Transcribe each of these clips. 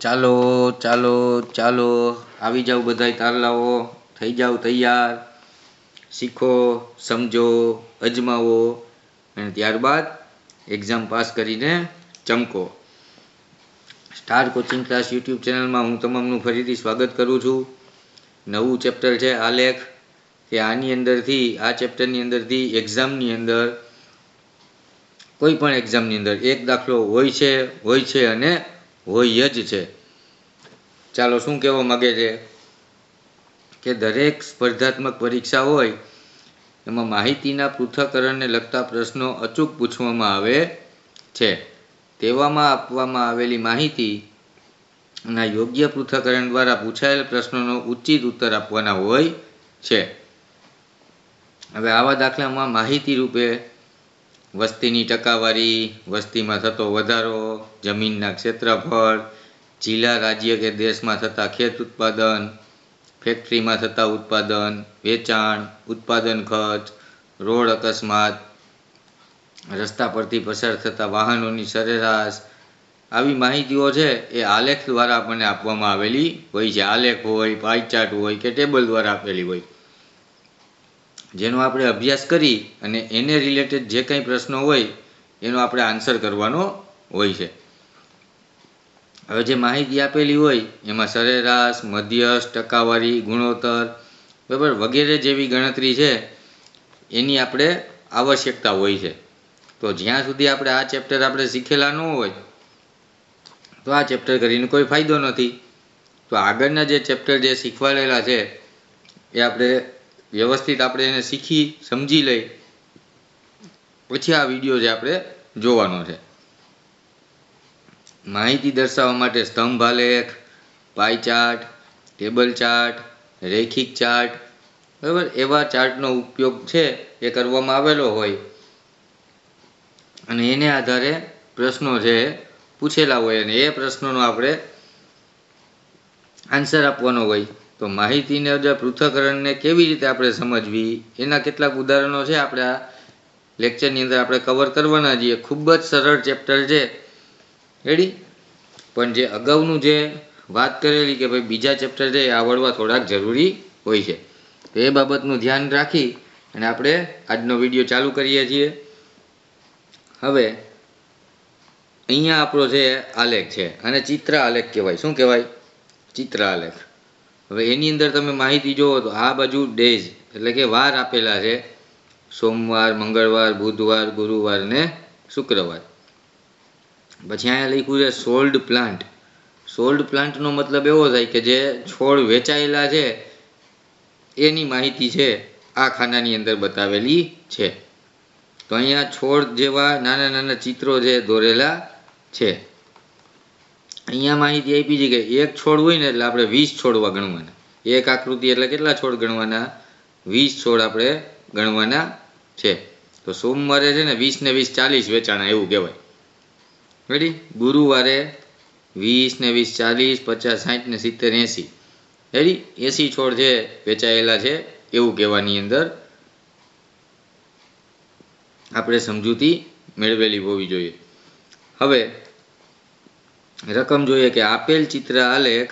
ચાલો ચાલો ચાલો. આવી જાઓ બધાય તારલાઓ. થઈ જાઓ તૈયાર. શીખો, સમજો, અજમાવો. અને ત્યારબાદ એક્ઝામ પાસ કરીને ચમકો. સ્ટાર કોચિંગ ક્લાસ યુટ્યુબ ચેનલમાં હું તમામનું ફરીથી સ્વાગત કરું છું. નવું ચેપ્ટર છે આલેખ કે આની અંદરથી, આ ચેપ્ટરની અંદરથી એક્ઝામની અંદર, કોઈ પણ એક્ઝામની અંદર એક દાખલો હોય છે હોય છે અને હોય જ છે. ચાલો શું કહેવા માગે છે? કે દરેક સ્પર્ધાત્મક પરીક્ષા હોય, એમાં માહિતીના પૃથ્થકરણને લગતા પ્રશ્નો અચૂક પૂછવામાં આવે છે. તેવામાં આપવામાં આવેલી માહિતી ના યોગ્ય પૃથ્થકરણ દ્વારા પૂછાયેલ પ્રશ્નોનો ઉચિત ઉત્તર આપવાના હોય છે. હવે આવા દાખલામાં માહિતી રૂપે વસ્તીની ટકાવારી, વસ્તીમાં થતો વધારો, જમીનના ક્ષેત્રફળ, જિલ્લા રાજ્ય કે દેશમાં થતા ખેત ઉત્પાદન, ફેક્ટરીમાં થતા ઉત્પાદન, વેચાણ, ઉત્પાદન ખર્ચ, રોડ અકસ્માત, રસ્તા પરથી પસાર થતા વાહનોની સરેરાશ, આવી માહિતીઓ છે એ આલેખ દ્વારા આપણને આપવામાં આવેલી હોય છે. આલેખ હોય પાયચાર્ટ હોય કે ટેબલ દ્વારા આપેલી હોય. જેનો આપણે અભ્યાસ કરી અને એને રિલેટેડ જે કંઈ પ્રશ્નો હોય, એનો આપણે આન્સર કરવાનો હોય છે. હવે જે માહિતી આપેલી હોય, એમાં સરેરાશ, મધ્યસ્થ, ટકાવારી, ગુણોત્તર, બરાબર વગેરે જેવી ગણતરી છે, એની આપણે આવશ્યકતા હોય છે. તો જ્યાં સુધી આપણે આ ચેપ્ટર આપણે શીખેલા ન હોય, તો આ ચેપ્ટર કરીને કોઈ ફાયદો નથી. તો આગળના જે ચેપ્ટર જે શીખવાડેલા છે, એ આપણે વ્યવસ્થિત આપણે એને શીખી, સમજી લઈ પછી આ વીડિયો જે આપણે જોવાનો છે. માહિતી દર્શાવવા માટે સ્તંભ આલેખ પાઈ ચાર્ટ, ટેબલ ચાર્ટ, રેખિક ચાર્ટ, બરાબર? એવા ચાર્ટનો ઉપયોગ છે એ કરવામાં આવેલો હોય. અને એને આધારે પ્રશ્નો છે પૂછેલા હોય અને એ પ્રશ્નોનો આપણે આન્સર આપવાનો હોય. તો માહિતીને જે પૃથ્થકરણને કેવી રીતે આપણે સમજવી? એના કેટલાક ઉદાહરણો છે આપણે આ લેક્ચરની અંદર આપણે કવર કરવાના છીએ. ખૂબ જ સરળ ચેપ્ટર છે. રેડી પણ જે અગાઉનું જે વાત કરેલી કે ભાઈ બીજા ચેપ્ટર છે એ આવડવા થોડાક જરૂરી હોય છે. તો એ બાબતનું ધ્યાન રાખી અને આપણે આજનો વીડિયો ચાલુ કરીએ છીએ. હવે અહીંયા આપણો છે આલેખ છે અને ચિત્ર આલેખ કહેવાય. શું કહેવાય? ચિત્ર આલેખ હવે એની અંદર તમે માહિતી જુઓ તો આ બાજુ ડેઝ એટલે કે વાર આપેલા છે. સોમવાર, મંગળવાર, બુધવાર, ગુરુવાર ને શુક્રવાર. પછી અહીંયા લખ્યું છે સોલ્ડ પ્લાન્ટ. સોલ્ડ પ્લાન્ટનો મતલબ એવો થાય કે જે છોડ વેચાયેલા છે, એની માહિતી છે, આ ખાનાની અંદર બતાવેલી છે. તો અહીંયા છોડ જેવા નાના નાના ચિત્રો જે દોરેલા છે. અહીંયા માહિતી આપી છે કે એક છોડ હોય ને એટલે આપણે વીસ છોડવા ગણવાના. એક આકૃતિ એટલે કેટલા છોડ ગણવાના? વીસ છોડ આપણે ગણવાના છે. તો સોમવારે છે ને વીસ ને વીસ ચાલીસ વેચાણા એવું કહેવાય. રેડી ગુરુવારે વીસ ને વીસ ચાલીસ, પચાસ, સાઠ ને સિત્તેર, એંસી. રેડી એંસી છોડ છે વેચાયેલા છે એવું કહેવાની અંદર આપણે સમજૂતી મેળવેલી હોવી જોઈએ. હવે રકમ જોઈએ કે આપેલ ચિત્ર આલેખ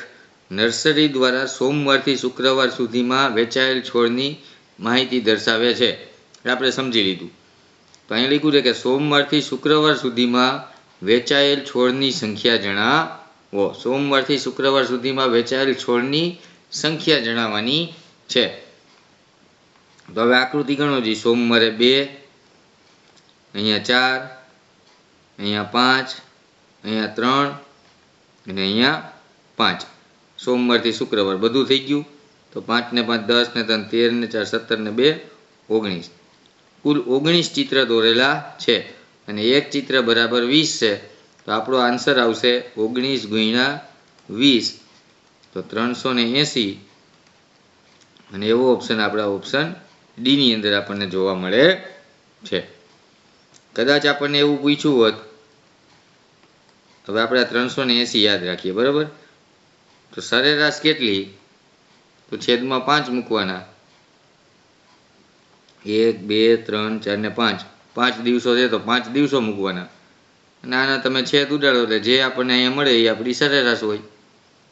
નર્સરી દ્વારા સોમવારથી શુક્રવાર સુધીમાં વેચાયેલ છોડની માહિતી દર્શાવે છે. આપણે સમજી લીધું. તો અહીં લખ્યું છે કે સોમવારથી શુક્રવાર સુધીમાં વેચાયેલ છોડની સંખ્યા જણાવો. સોમવારથી શુક્રવાર સુધીમાં વેચાયેલ છોડની સંખ્યા જણાવવાની છે. તો હવે આકૃતિ ગણો જી. સોમવારે બે, અહીંયા ચાર, અહીંયા પાંચ, અહીંયા ત્રણ અને અહીંયા પાંચ. સોમવારથી શુક્રવાર બધું થઈ ગયું. તો પાંચ ને પાંચ, દસ ને ત્રણ, તેર ને ચાર, સત્તર ને બે, ઓગણીસ. કુલ ઓગણીસ ચિત્ર દોરેલા છે. અને એક ચિત્ર બરાબર વીસ છે. તો આપણો આન્સર આવશે ઓગણીસ ગુણ્યા વીસ. તો ત્રણસો ને એંસી. અને એવો ઓપ્શન આપણા ઓપ્શન ડીની અંદર આપણને જોવા મળે છે. કદાચ આપણને એવું પૂછ્યું હોત હવે આપણે ત્રણસો ને એંસી યાદ રાખીએ, બરાબર? તો સરેરાશ કેટલી? તો છેદમાં પાંચ મૂકવાના. એક, બે, ત્રણ, ચાર ને પાંચ. પાંચ દિવસો છે તો પાંચ દિવસો મૂકવાના. અને આના તમે છેદ ઉડાડો એટલે જે આપણને અહીંયા મળે એ આપણી સરેરાશ હોય.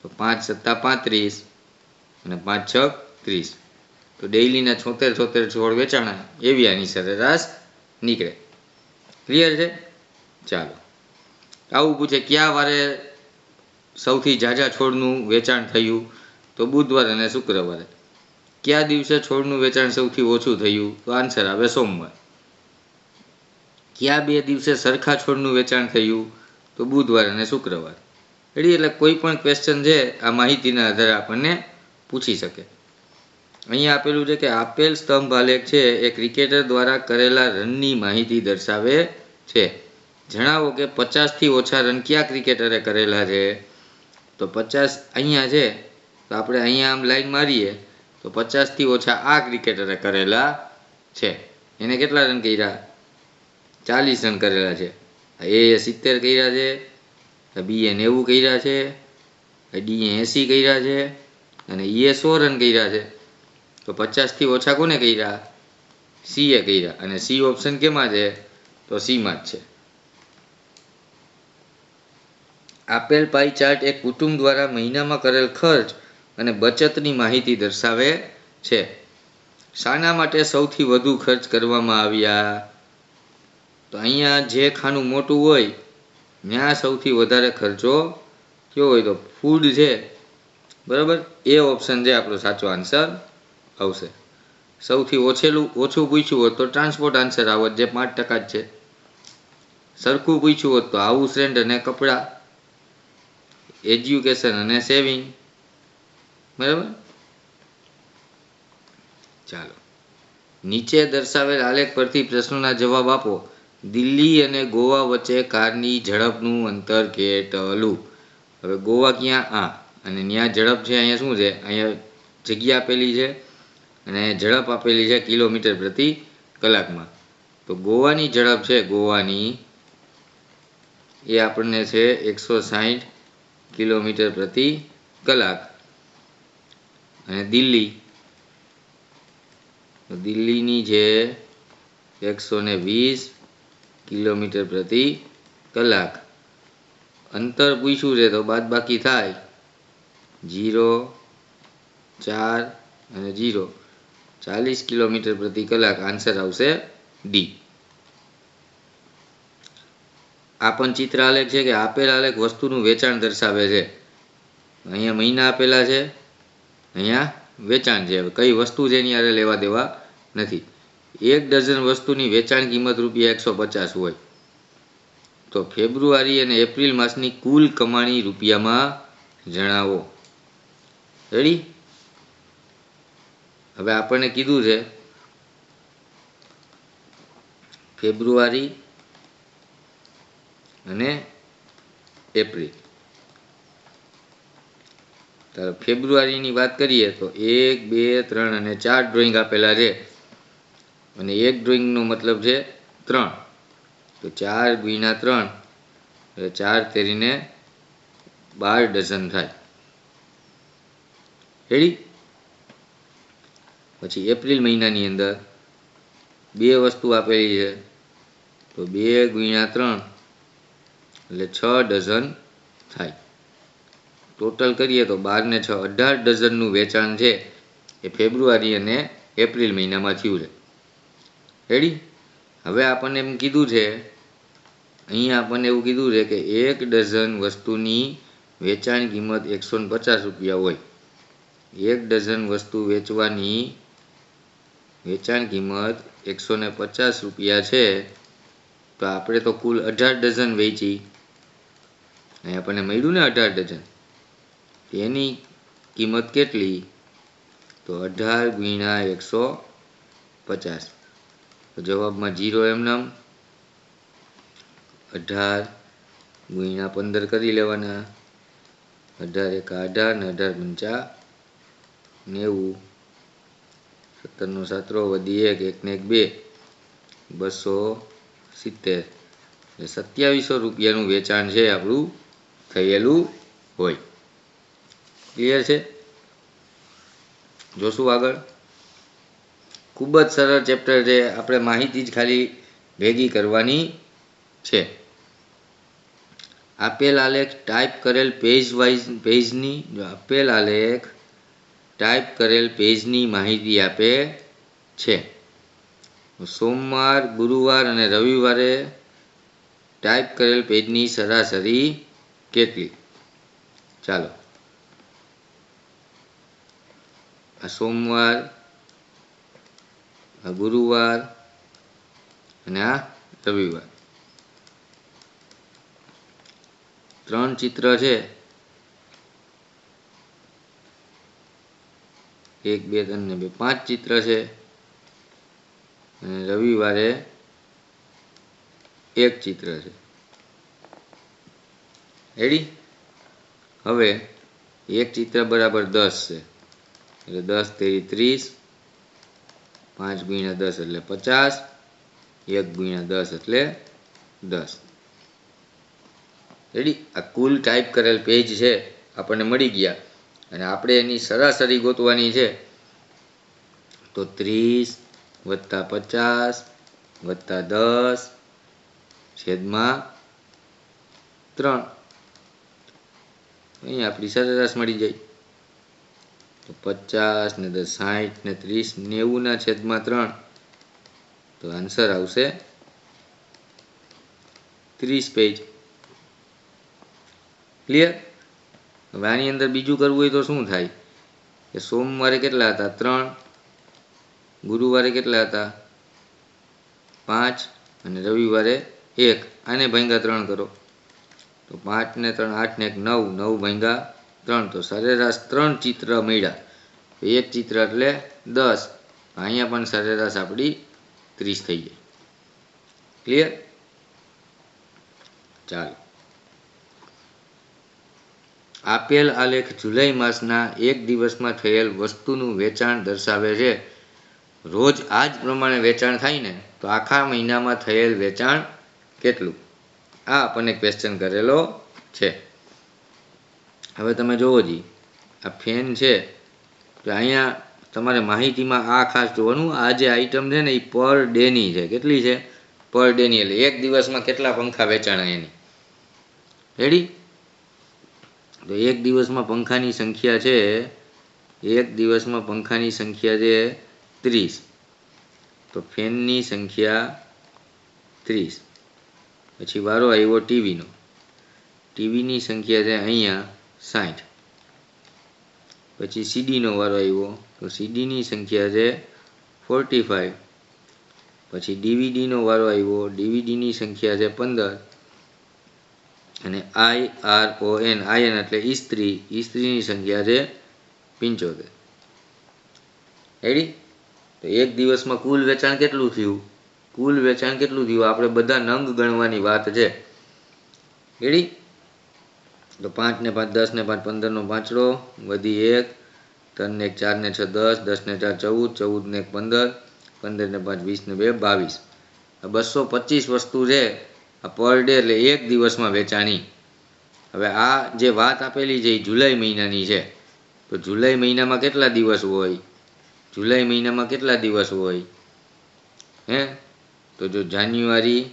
તો પાંચ સત્તા પાંત્રીસ અને પાંચ છ ત્રીસ. તો ડેઇલીના છોતેર છોતેર છોડ વેચાણા. એવી આની સરેરાશ નીકળે. ક્લિયર છે? ચાલો. આવું પૂછે, કયા વારે સૌથી ઝાઝા છોડનું વેચાણ થયું? તો બુધવાર અને શુક્રવારે, કયા દિવસે છોડનું વેચાણ સૌથી ઓછું થયું? તો આન્સર આવે સોમવાર. કયા બે દિવસે સરખા છોડનું વેચાણ થયું? તો બુધવાર અને શુક્રવાર. રેડી? એટલે કોઈ પણ ક્વેશ્ચન છે, આ માહિતીના આધારે આપણને પૂછી શકે. અહીંયા આપેલું છે કે આપેલ સ્તંભ આલેખ છે, એ ક્રિકેટર દ્વારા કરેલા રનની માહિતી દર્શાવે છે. જણાવો કે પચાસથી ઓછા રન કયા ક્રિકેટરે કરેલા છે? તો પચાસ અહીંયા છે, તો આપણે અહીંયા આમ લાઈન મારીએ, તો પચાસથી ઓછા આ ક્રિકેટરે કરેલા છે. એને કેટલા રન કર્યા? ચાલીસ રન કરેલા છે. એ સિત્તેર કર્યા છે બીએ નેવું કર્યા છે ડીએ એંસી કર્યા છે, અને ઈએ સો રન કર્યા છે. તો પચાસથી ઓછા કોને કર્યા? સીએ કર્યા. અને સી ઓપ્શન કેમાં છે? તો સીમાં જ છે. આપેલ પાઈ ચાર્ટ એક કુટુંબ દ્વારા મહિનામાં કરેલ ખર્ચ અને બચતની માહિતી દર્શાવે છે. શાના માટે સૌથી વધુ ખર્ચ કરવામાં આવ્યા? તો અહીંયા જે ખાનું મોટું હોય, ત્યાં સૌથી વધારે ખર્ચો કયો હોય? તો ફૂડ છે. બરાબર? એ ઓપ્શન છે આપણો સાચો આન્સર આવશે. સૌથી ઓછેલું, ઓછું પૂછ્યું હોત તો ટ્રાન્સપોર્ટ આન્સર આવત, જે પાંચ ટકા જ છે. સરખું પૂછ્યું હોત તો હાઉસ રેન્ટ અને કપડાં એજ્યુકેશન અને સેવિંગ. બરાબર? ચાલો. નીચે દર્શાવેલ આલેખ પરથી પ્રશ્નોના જવાબ આપો. દિલ્હી અને ગોવા વચ્ચે કારની ઝડપનું અંતર કેટલું? હવે ગોવા ક્યાં? આ. અને ત્યાં ઝડપ છે, અહીંયા શું છે? અહીંયા જગ્યા આપેલી છે અને ઝડપ આપેલી છે કિલોમીટર પ્રતિ કલાકમાં. તો ગોવાની ઝડપ છે, ગોવાની એ આપણને છે એકસો સાહીઠ કિલોમીટર પ્રતિ કલાક. અને દિલ્હી. દિલ્હીની છે એકસો ને વીસ કિલોમીટર પ્રતિ કલાક. અંતર પૂછ્યું છે તો બાદ બાકી થાય. જીરો, ચાર અને જીરો. ચાલીસ કિલોમીટર પ્રતિ કલાક. આન્સર આવશે ડી આ પણ ચિત્ર આલેખ છે કે આપેલ આલેખ વસ્તુનું વેચાણ દર્શાવે છે. અહીંયા મહિના આપેલા છે. અહીંયા વેચાણ છે. કઈ વસ્તુ છે એની યારે લેવા દેવા નથી. એક ડઝન વસ્તુની વેચાણ કિંમત રૂપિયા એકસો પચાસ હોય. તો ફેબ્રુઆરી અને એપ્રિલ માસની કુલ કમાણી રૂપિયામાં જણાવો. રેડી હવે આપણને કીધું છે, ફેબ્રુઆરી અને એપ્રિલ. ત્યારે ફેબ્રુઆરીની વાત કરીએ તો એક, બે, ત્રણ અને ચાર ડ્રોઈંગ આપેલા છે. અને એક ડ્રોઈંગનો મતલબ છે ત્રણ. તો ચાર ગુણ્યા ત્રણ, એટલે ચાર તેરીને બાર ડઝન થાય. રેડી પછી એપ્રિલ મહિનાની અંદર બે વસ્તુ આપેલી છે. તો બે ગુણ્યા ત્રણ એટલે છ ડઝન થાય. ટોટલ કરીએ તો બાર ને છ, અઢાર ડઝનનું વેચાણ છે એ ફેબ્રુઆરી અને એપ્રિલ મહિનામાં થયું છે. રેડી હવે આપણને એમ કીધું છે, અહીંયા આપણને એવું કીધું છે કે એક ડઝન વસ્તુની વેચાણ કિંમત એકસો પચાસ રૂપિયા હોય. એક ડઝન વસ્તુ વેચવાની વેચાણ કિંમત એકસો પચાસ રૂપિયા છે, તો આપણે તો કુલ અઢાર ડઝન વેચી. અહીં આપણને મળ્યું ને અઢાર ડઝન. એની કિંમત કેટલી? તો અઢાર ગુણ્યા એકસો પચાસ. તો જવાબમાં જીરો એમનામ અઢાર ગુણ્યા પંદર કરી લેવાના. અઢાર એક અઢાર ને અઢાર પંચા નેવું. સત્તરનો સાતરો વધી એક એક ને એક બે. બસો સિત્તેર. સત્યાવીસો રૂપિયાનું વેચાણ છે આપણું. થયેલું હોય. ક્લિયર છે? જોશું આગળ. ખૂબ જ સરળ ચેપ્ટર છે આપણે માહિતી જ ખાલી ભેગી કરવાની છે. આપેલ આલેખ ટાઈપ કરેલ પેજ વાઇઝ પેજની આપેલ આલેખ ટાઈપ કરેલ પેજની માહિતી આપે છે. સોમવાર, ગુરુવાર અને રવિવારે ટાઈપ કરેલ પેજની સરાસરી કેટલી? ચાલો. આ સોમવાર, આ ગુરુવાર અને આ રવિવાર. ત્રણ ચિત્ર છે. એક, બે, ત્રણ ને બે. પાંચ ચિત્ર છે. અને રવિવારે એક ચિત્ર છે. રેડી હવે એક ચિત્ર બરાબર દસ છે. એટલે દસ, તેરી ત્રીસ, પાંચ ગુણ્યા દસ એટલે પચાસ, એક ગુણ્યા દસ એટલે દસ. રેડી આ કુલ ટાઈપ કરેલ પેજ છે. આપણને મળી ગયા. અને આપણે એની સરાસરી ગોતવાની છે. તો ત્રીસ વત્તા પચાસ વત્તા દસ છેદમાં ત્રણ. અહીં આપણી સરેરાશ મળી જાય. તો પચાસ ને દસ સાઠ ને ત્રીસ નેવુંના છેદમાં ત્રણ. તો આન્સર આવશે ત્રીસ પેજ ક્લિયર હવે આની અંદર બીજું કરવું હોય તો શું થાય? કે સોમવારે કેટલા હતા? ત્રણ. ગુરુવારે કેટલા હતા? પાંચ. અને રવિવારે એક. આને ભાંગા ત્રણ કરો. તો પાંચ ને ત્રણ, આઠ ને એક, નવ નવ ભાંગા ત્રણ. તો સરેરાશ ત્રણ ચિત્ર મળ્યા. એક ચિત્ર એટલે દસ. અહીંયા પણ સરેરાશ આપણી ત્રીસ થઈ જાય ક્લિયર ચાલો. આપેલ આલેખ જુલાઈ માસના એક દિવસમાં થયેલ વસ્તુનું વેચાણ દર્શાવે છે. રોજ આ જ પ્રમાણે વેચાણ થાય ને, તો આખા મહિનામાં થયેલ વેચાણ કેટલું? આ આપણને ક્વેશ્ચન કરેલો છે. હવે તમે જોવો જી, આ ફેન છે, તો અહીંયા તમારે માહિતીમાં આ ખાસ જોવાનું, આ જે આઈટમ છે ને, એ પર ડેની છે. કેટલી છે? પર ડેની એટલે એક દિવસમાં કેટલા પંખા વેચાણા એની? રેડી તો એક દિવસમાં પંખાની સંખ્યા છે, એક દિવસમાં પંખાની સંખ્યા છે ત્રીસ. તો ફેનની સંખ્યા ત્રીસ. પછી વારો આવ્યો ટીવીનો. ટીવીની સંખ્યા છે અહીંયા સાઠ. પછી સીડીનો વારો આવ્યો, તો સીડીની સંખ્યા છે ફોર્ટી ફાઇવ પછી ડીવીડીનો વારો આવ્યો, ડીવીડીની સંખ્યા છે પંદર. અને I R O N iron એટલે ઇસ્ત્રી ઇસ્ત્રીની સંખ્યા છે પંચોતેર. રેડી તો એક દિવસમાં કુલ વેચાણ કેટલું થયું? કુલ વેચાણ કેટલું થયું? આપણે બધા નંગ ગણવાની વાત છે. એડી તો પાંચ ને પાંચ, દસ ને પાંચ પંદરનો પાંચડો, વધી એક, ત્રણ ને એક, ચાર ને છ, દસ દસ ને ચાર, ચૌદ ચૌદ ને એક, પંદર પંદર ને પાંચ, વીસ ને બે, બાવીસ. બસો પચીસ વસ્તુ છે. આ પર ડે એટલે એક દિવસમાં વેચાણી. હવે આ જે વાત આપેલી છે એ જુલાઈ મહિનાની છે. તો જુલાઈ મહિનામાં કેટલા દિવસ હોય? જુલાઈ મહિનામાં કેટલા દિવસ હોય? હે? તો જો જાન્યુઆરી,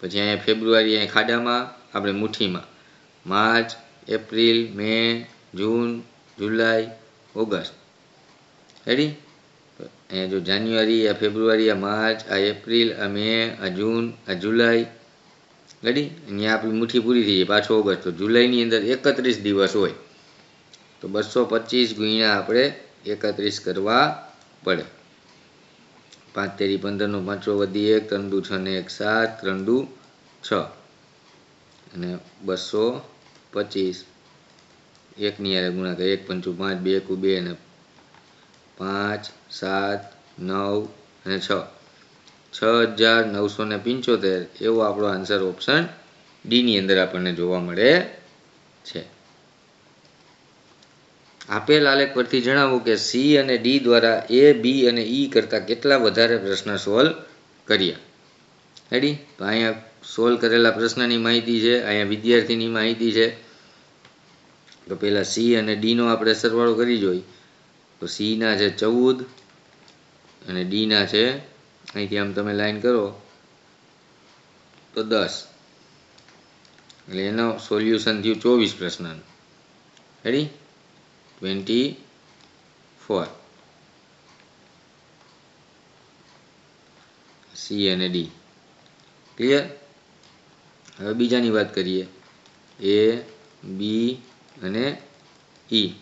પછી અહીંયા ફેબ્રુઆરી, અહીંયા ખાડામાં, આપણે મુઠ્ઠીમાં. March, April, May, June, July, August. Ready અહીંયા જો જાન્યુઆરી, આ ફેબ્રુઆરી, આ માર્ચ, આ એપ્રિલ, આ મે, આ જૂન, આ જુલાઈ. રેડી અહીંયા આપણી મુઠ્ઠી પૂરી થઈ જાય પાછો ઓગસ્ટ. તો જુલાઈની અંદર એકત્રીસ દિવસ હોય. તો બસો પચીસ ગુણ્યા આપણે એકત્રીસ કરવા પડે. પાંચ તેરી પંદરનો પાંચો વધી એક ત્રણ દુ છ ને એક સાત ત્રણ દુ છ. અને બસો પચીસ. એકની યારે ગુણાકાર એક પંચું પાંચ, બે એકું બે, અને પાંચ, સાત, નવ અને છ. છ હજાર નવસો ને પંચોતેર એવો આપણો આન્સર ઓપ્શન ડીની અંદર આપણને જોવા મળે છે. આપેલ આલેખ પરથી જણાવો કે સી અને ડી દ્વારા એ, બી અને ઈ કરતાં કેટલા વધારે પ્રશ્ન સોલ્વ કર્યા? રેડી તો અહીંયા સોલ્વ કરેલા પ્રશ્નની માહિતી છે, અહીંયા વિદ્યાર્થીની માહિતી છે. તો પહેલાં સી અને ડીનો આપણે સરવાળો કરી જોઈ. તો સીના છે ચૌદ અને ડીના છે, અહીંથી આમ તમે લાઈન કરો, તો દસ. એટલે એનો સોલ્યુશન થયું ચોવીસ પ્રશ્નનું. રેડી ટ્વેન્ટી ફોર સી અને ડી ક્લિયર હવે બીજાની વાત કરીએ. એ બી અને ઈ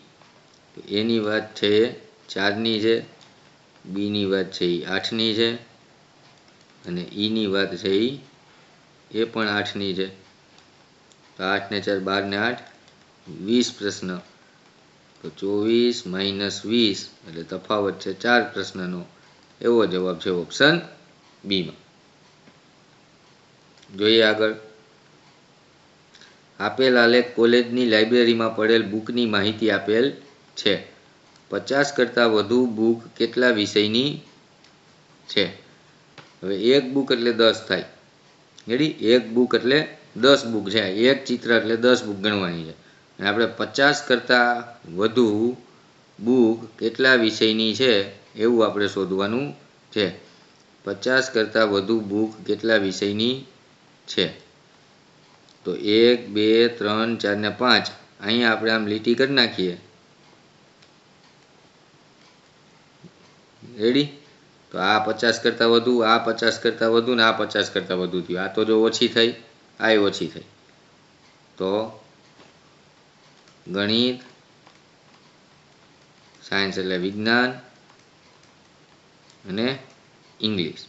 એની વાત છે ચારની છે, બીની વાત છે એ આઠની છે, અને ઈની વાત છે એ એ પણ આઠની છે. તો આઠ ને ચાર બાર ને આઠ, વીસ પ્રશ્ન. તો ચોવીસ માઇનસ વીસ, એટલે તફાવત છે ચાર પ્રશ્નનો. એવો જવાબ છે ઓપ્શન બીમાં જોઈએ આગળ. આપેલ આલેખ કોલેજની લાઇબ્રેરીમાં પડેલ બુકની માહિતી આપેલ છે. પચાસ કરતાં વધુ બુક કેટલા વિષયની છે? હવે એક બુક એટલે દસ થાય. રેડી એક બુક એટલે દસ બુક છે. એક ચિત્ર એટલે દસ બુક ગણવાની છે. અને આપણે પચાસ કરતાં વધુ બુક કેટલા વિષયની છે એવું આપણે શોધવાનું છે. પચાસ કરતાં વધુ બુક કેટલા વિષયની છે? તો એક, બે, ત્રણ, ચાર ને પાંચ. અહીંયા આપણે આમ લીટી કરી નાખીએ. રેડી તો આ પચાસ કરતાં વધુ, આ પચાસ કરતાં વધુ ને આ પચાસ કરતાં વધુ થયું. આ તો જો ઓછી થઈ, આ ઓછી થઈ. તો ગણિત સાયન્સ એટલે વિજ્ઞાન અને ઇંગ્લિશ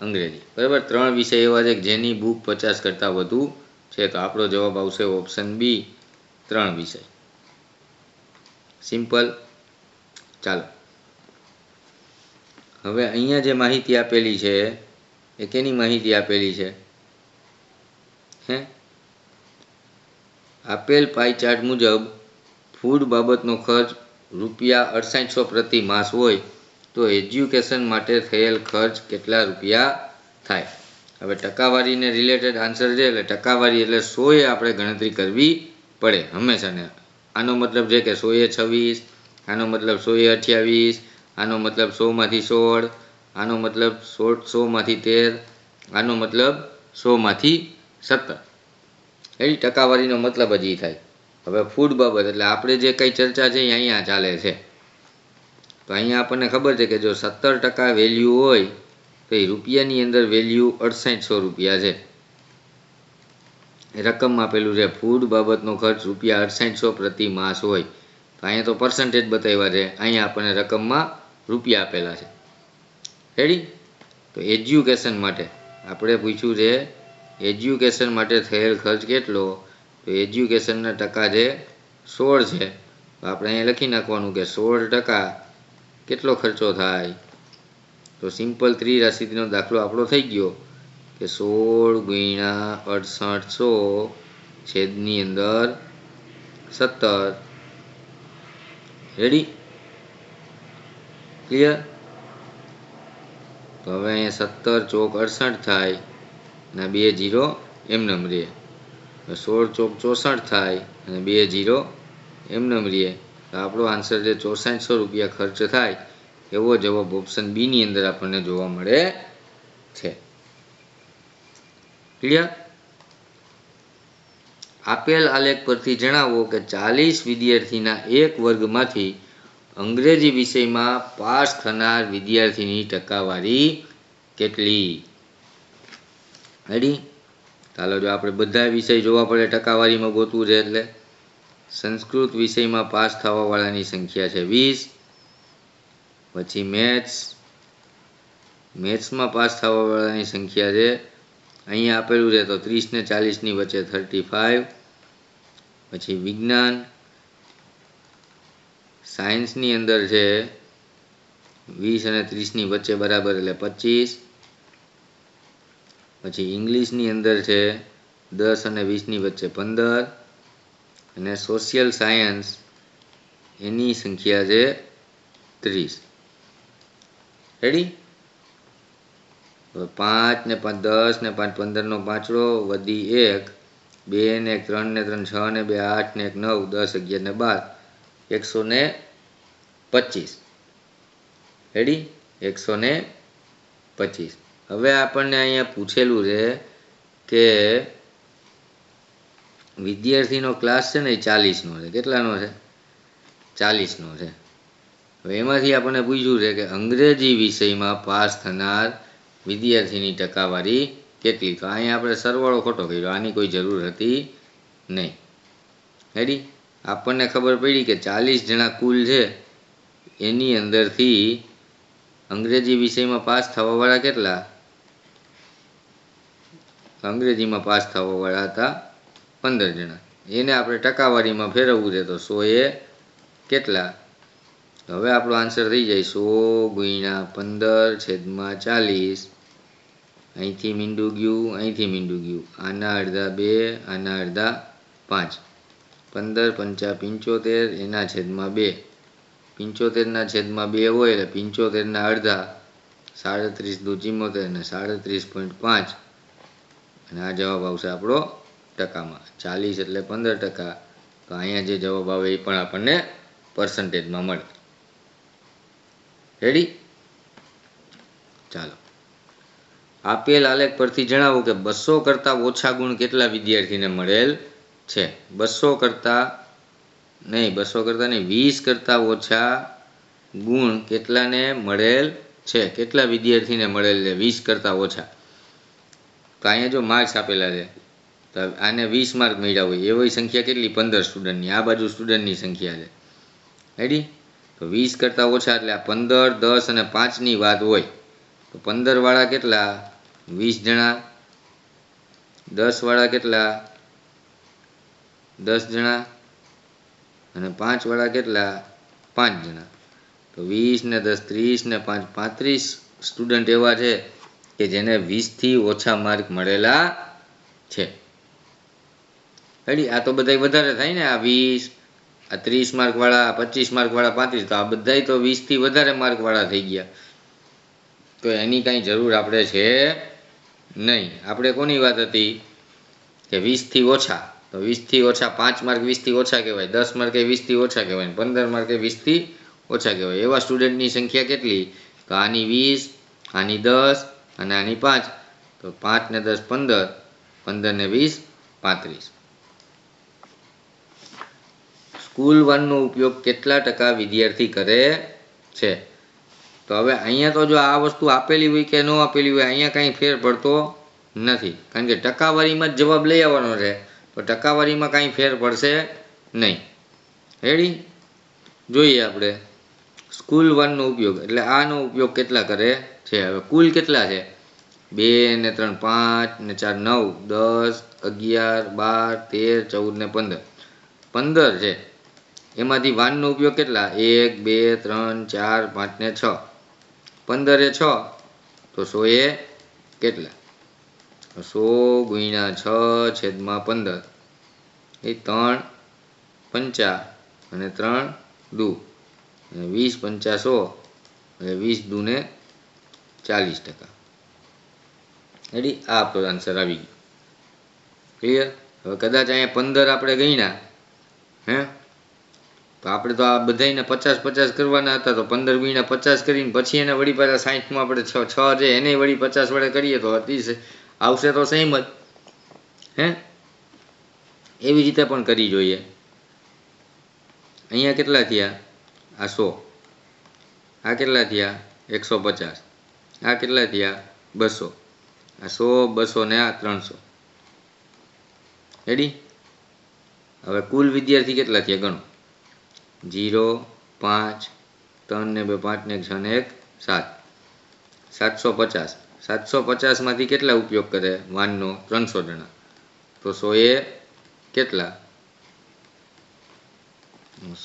અંગ્રેજી. બરાબર? ત્રણ વિષય એવા છે જેની બુક પચાસ કરતાં વધુ છે. તો આપણો જવાબ આવશે ઓપ્શન બી ત્રણ વિષય. સિમ્પલ ચાલો. હવે અહીંયા જે માહિતી આપેલી છે, એ કેની માહિતી આપેલી છે? હે? આપેલ પાઈ ચાર્ટ મુજબ ફૂડ બાબતનો ખર્ચ રૂપિયા અડસાઠસો પ્રતિ માસ હોય તો એજ્યુકેશન માટે થયેલ ખર્ચ કેટલા રૂપિયા થાય? હવે ટકાવારીને રિલેટેડ આન્સર છે એટલે ટકાવારી એટલે સોએ આપણે ગણતરી કરવી પડે હંમેશાને. આનો મતલબ છે કે સોએ છવ્વીસ, આનો મતલબ સોએ અઠ્યાવીસ, આનો મતલબ સોમાંથી સોળ, આનો મતલબ સોળ સોમાંથી તેર, આનો મતલબ સોમાંથી સત્તર. એવી ટકાવારીનો મતલબ જ એ થાય. હવે ફૂડ બાબત, એટલે આપણે જે કંઈ ચર્ચા છે એ અહીંયા ચાલે છે. તો અહીંયા આપણને ખબર છે કે જો સત્તર ટકા વેલ્યુ હોય, તો એ રૂપિયાની અંદર વેલ્યુ અડસાઠસો રૂપિયા છે. રકમમાં પેલું છે ફૂડ બાબતનો ખર્ચ રૂપિયા અડસાઠસો પ્રતિ માસ હોય. તો અહીંયા તો પર્સન્ટેજ બતાવ્યા છે, અહીંયા આપણને રકમમાં રૂપિયા આપેલા છે. રેડી તો એજ્યુકેશન માટે આપણે પૂછ્યું છે એજ્યુકેશન માટે થયેલ ખર્ચ કેટલો? તો એજ્યુકેશનના ટકા છે સોળ છે આપણે અહીંયા લખી નાખવાનું કે સોળ ટકા કેટલો ખર્ચો થાય? તો સિમ્પલ ત્રિરાશિનો દાખલો આપણો થઈ ગયો કે સોળ ગુણ્યા અડસઠસો છેદની અંદર સત્તર. રેડી ક્લિયર તો હવે અહીંયા સત્તર ચોક અડસઠ થાય. અને બે જીરો એમનેમ રહે સોળ ચોક ચોસઠ થાય અને બે જીરો એમનેમ રહે તો આપણો આન્સર જે ચોસાઠસો રૂપિયા ખર્ચ થાય. એવો જવાબ ઓપ્શન બીની અંદર આપણને જોવા મળે છે. ક્લિયર આપેલ આલેખ પરથી જણાવો કે ચાલીસ વિદ્યાર્થીના એક વર્ગમાંથી અંગ્રેજી વિષયમાં પાસ થનાર વિદ્યાર્થીની ટકાવારી કેટલી? રેડી ચાલો જો આપણે બધા વિષય જોવા પડે, ટકાવારીમાં ગોતવું છે એટલે સંસ્કૃત વિષયમાં પાસ થવાવાળાની સંખ્યા છે વીસ, પછી મેથ્સ. મેથ્સમાં પાસ થવાવાળાની સંખ્યા છે, અહીંયા આપેલું છે તો ત્રીસ ને ચાલીસની વચ્ચે થર્ટી ફાઇવ પછી વિજ્ઞાન. સાયન્સની અંદર છે વીસ અને ત્રીસની વચ્ચે બરાબર એટલે પચીસ પછી ઇંગ્લિશની અંદર છે દસ અને વીસની વચ્ચે પંદર. અને સોશિયલ સાયન્સ એની સંખ્યા છે ત્રીસ. રેડી પાંચ ને પાંચ દસ ને પાંચ પંદરનો પાંચડો, વધી એક, બે ને એક, ત્રણ ને ત્રણ, છ ને બે, આઠ ને એક, નવ, દસ, અગિયાર ને બાર, એકસો ને પચીસ. રેડી એકસો ને પચીસ. હવે આપણને અહીંયા પૂછેલું છે કે વિદ્યાર્થીનો ક્લાસ છે ને એ ચાલીસનો છે. કેટલાનો છે? ચાલીસનો છે. હવે એમાંથી આપણને પૂછ્યું છે કે અંગ્રેજી વિષયમાં પાસ થનાર વિદ્યાર્થીની ટકાવારી કેટલી? તો અહીંયા આપણે સરવાળો ખોટો કર્યો. આની કોઈ જરૂર હતી નહીં. રેડી આપણને ખબર પડી કે ચાલીસ જણા કુલ છે. એની અંદરથી અંગ્રેજી વિષયમાં પાસ થવાવાળા કેટલા? અંગ્રેજીમાં પાસ થવાવાળા હતા પંદર જણા. એને આપણે ટકાવારીમાં ફેરવવું છે તો સો એ કેટલા? હવે આપણો આન્સર થઈ જાય સો ગુણ્યા પંદર છેદમાં ચાલીસ. અહીંથી મીંડું ગયું, અહીંથી મીંડું ગયું. આના અડધા બે, આના અડધા પાંચ. પંદર પંચા પંચોતેર, એના છેદમાં બે. પંચોતેરના છેદમાં બે હોય એટલે પંચોતેરના અડધા સાડત્રીસ દુ ચિમ્મોતેર ને સાડત્રીસ પોઈન્ટ પાંચ. અને આ જવાબ આવશે આપણો ટકામાં. ચાલીસ એટલે પંદર ટકા. તો અહીંયા જે જવાબ આવે એ પણ આપણને પર્સન્ટેજમાં મળે. રેડી ચાલો. આપેલ આલેખ પરથી જણાવો કે બસો કરતાં ઓછા ગુણ કેટલા વિદ્યાર્થીને મળેલ છે? બસો કરતાં નહીં, બસો કરતાં નહીં, વીસ કરતાં ઓછા ગુણ કેટલાને મળેલ છે? કેટલા વિદ્યાર્થીને મળેલ છે? વીસ કરતાં ઓછા. તો અહીંયા જો માર્ક્સ આપેલા છે, તો આને વીસ માર્ક મળ્યા હોય, એવી સંખ્યા કેટલી? પંદર સ્ટુડન્ટની આ બાજુ સ્ટુડન્ટની સંખ્યા છે. રેડી તો વીસ કરતાં ઓછા એટલે આ પંદર, દસ અને પાંચની વાત હોય, તો પંદરવાળા કેટલા? વીસ જણા. દસવાળા કેટલા? દસ જણા. અને પાંચવાળા કેટલા? પાંચ જણા. તો વીસ ને દસ, ત્રીસ ને પાંચ, પાંત્રીસ સ્ટુડન્ટ એવા છે. કે જેને વીસથી ઓછા માર્ક મળેલા છે. આ તો બધા વધારે થાય ને, આ વીસ, આ ત્રીસ માર્કવાળા પચીસ માર્કવાળા પાંત્રીસ, તો આ બધા તો વીસથી વધારે માર્કવાળા થઈ ગયા. તો એની કાંઈ જરૂર આપણે છે નહીં. આપણે કોની વાત હતી? કે વીસથી ઓછા. તો વીસથી ઓછા પાંચ માર્ક વીસથી ઓછા કહેવાય. દસ માર્કે વીસથી ઓછા કહેવાય પંદર માર્કે વીસથી ઓછા કહેવાય. એવા સ્ટુડન્ટની સંખ્યા કેટલી? તો આની વીસ, આની દસ અને આની પાંચ, તો પાંચ ને દસ પંદર પંદર ને વીસ, પાંત્રીસ. સ્કૂલ વનનો ઉપયોગ કેટલા ટકા વિદ્યાર્થી કરે છે? તો હવે અહીંયા તો જો આ વસ્તુ આપેલી હોય કે ન આપેલી હોય, અહીંયા કાંઈ ફેર પડતો નથી. કારણ કે ટકાવારીમાં જ જવાબ લઈ આવવાનો છે. તો ટકાવારીમાં કાંઈ ફેર પડશે નહીં. રેડી જોઈએ આપણે. સ્કૂલ વનનો ઉપયોગ, એટલે આનો ઉપયોગ કેટલા કરે? છે. હવે કુલ કેટલા છે? બે ને ત્રણ, પાંચ ને ચાર, નવ, દસ, અગિયાર, બાર, તેર, ચૌદ ને પંદર. પંદર છે. એમાંથી વાનનો ઉપયોગ કેટલા? એક, બે, ત્રણ, ચાર, પાંચ ને છ. પંદરે છ. તો સો એ કેટલા? સો ગુણ્યા છ છેદમાં પંદર. એ ત્રણ પંચા અને ત્રણ દુ. અને વીસ પંચા સો. એટલે વીસ દુને ચાલીસ ટકા. રેડી આ આપણો આન્સર આવી ગયો. ક્લિયર હવે કદાચ અહીંયા પંદર આપણે ગણ્યા, હે? તો આપણે તો આ બધાને પચાસ પચાસ કરવાના હતા, તો પંદર ગુણ્યા પચાસ કરીને પછી એને વળી પાછા સાઠમાં આપણે છ છ છે એને વળી પચાસ વડે કરીએ તો અતિશ આવશે તો સેમ જ, હે? એવી રીતે પણ કરી જોઈએ. અહીંયા કેટલા થયા? આ સો. આ કેટલા થયા? એકસો પચાસ. આ કેટલા થયા? બસો. આ સો, બસો ને આ ત્રણસો. રેડી હવે કુલ વિદ્યાર્થી કેટલા થયા ગણો? જીરો, પાંચ, ત્રણ ને બે, પાંચ ને છ ને એક, સાત. સાતસો પચાસ. સાતસો પચાસમાંથી કેટલા ઉપયોગ કરે? વાનનો ત્રણસો જણા. તો સો એ કેટલા?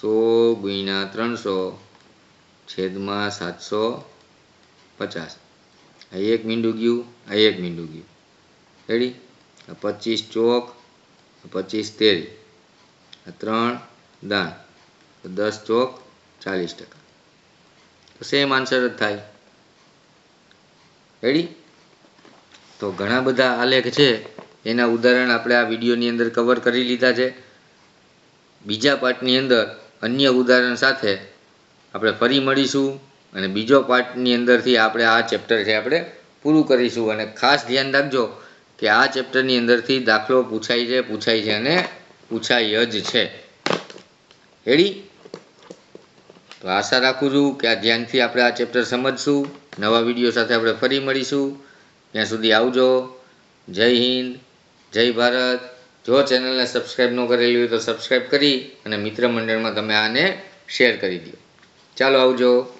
સો ગુણ્યા ત્રણસો છેદમાં સાતસો પચાસ. આ એક મીંડું ગયું, આ એક મીંડું ગયું. રેડી આ પચીસ ચોક પચીસ તેરી, આ ત્રણ દાન દસ ચોક, ચાલીસ ટકા. તો સેમ આન્સર જ થાય. રેડી તો ઘણા બધા આલેખ છે, એના ઉદાહરણ આપણે આ વિડીયોની અંદર કવર કરી લીધા છે. બીજા પાર્ટની અંદર અન્ય ઉદાહરણ સાથે આપણે ફરી મળીશું. અને બીજો પાર્ટની અંદરથી આપણે આ ચેપ્ટર છે આપણે પૂરું કરીશું. અને ખાસ ધ્યાન રાખજો કે આ ચેપ્ટરની અંદરથી દાખલો પૂછાય છે પૂછાય છે અને પૂછાય જ છે. રેડી તો આશા રાખું છું કે આ ધ્યાનથી આપણે આ ચેપ્ટર સમજશું. નવા વીડિયો સાથે આપણે ફરી મળીશું. ત્યાં સુધી આવજો. જય હિન્દ, જય ભારત. જો ચેનલને સબસ્ક્રાઈબ ન કરેલી હોય તો સબસ્ક્રાઈબ કરી અને મિત્ર મંડળમાં તમે આને શેર કરી દો ચાલો આવજો.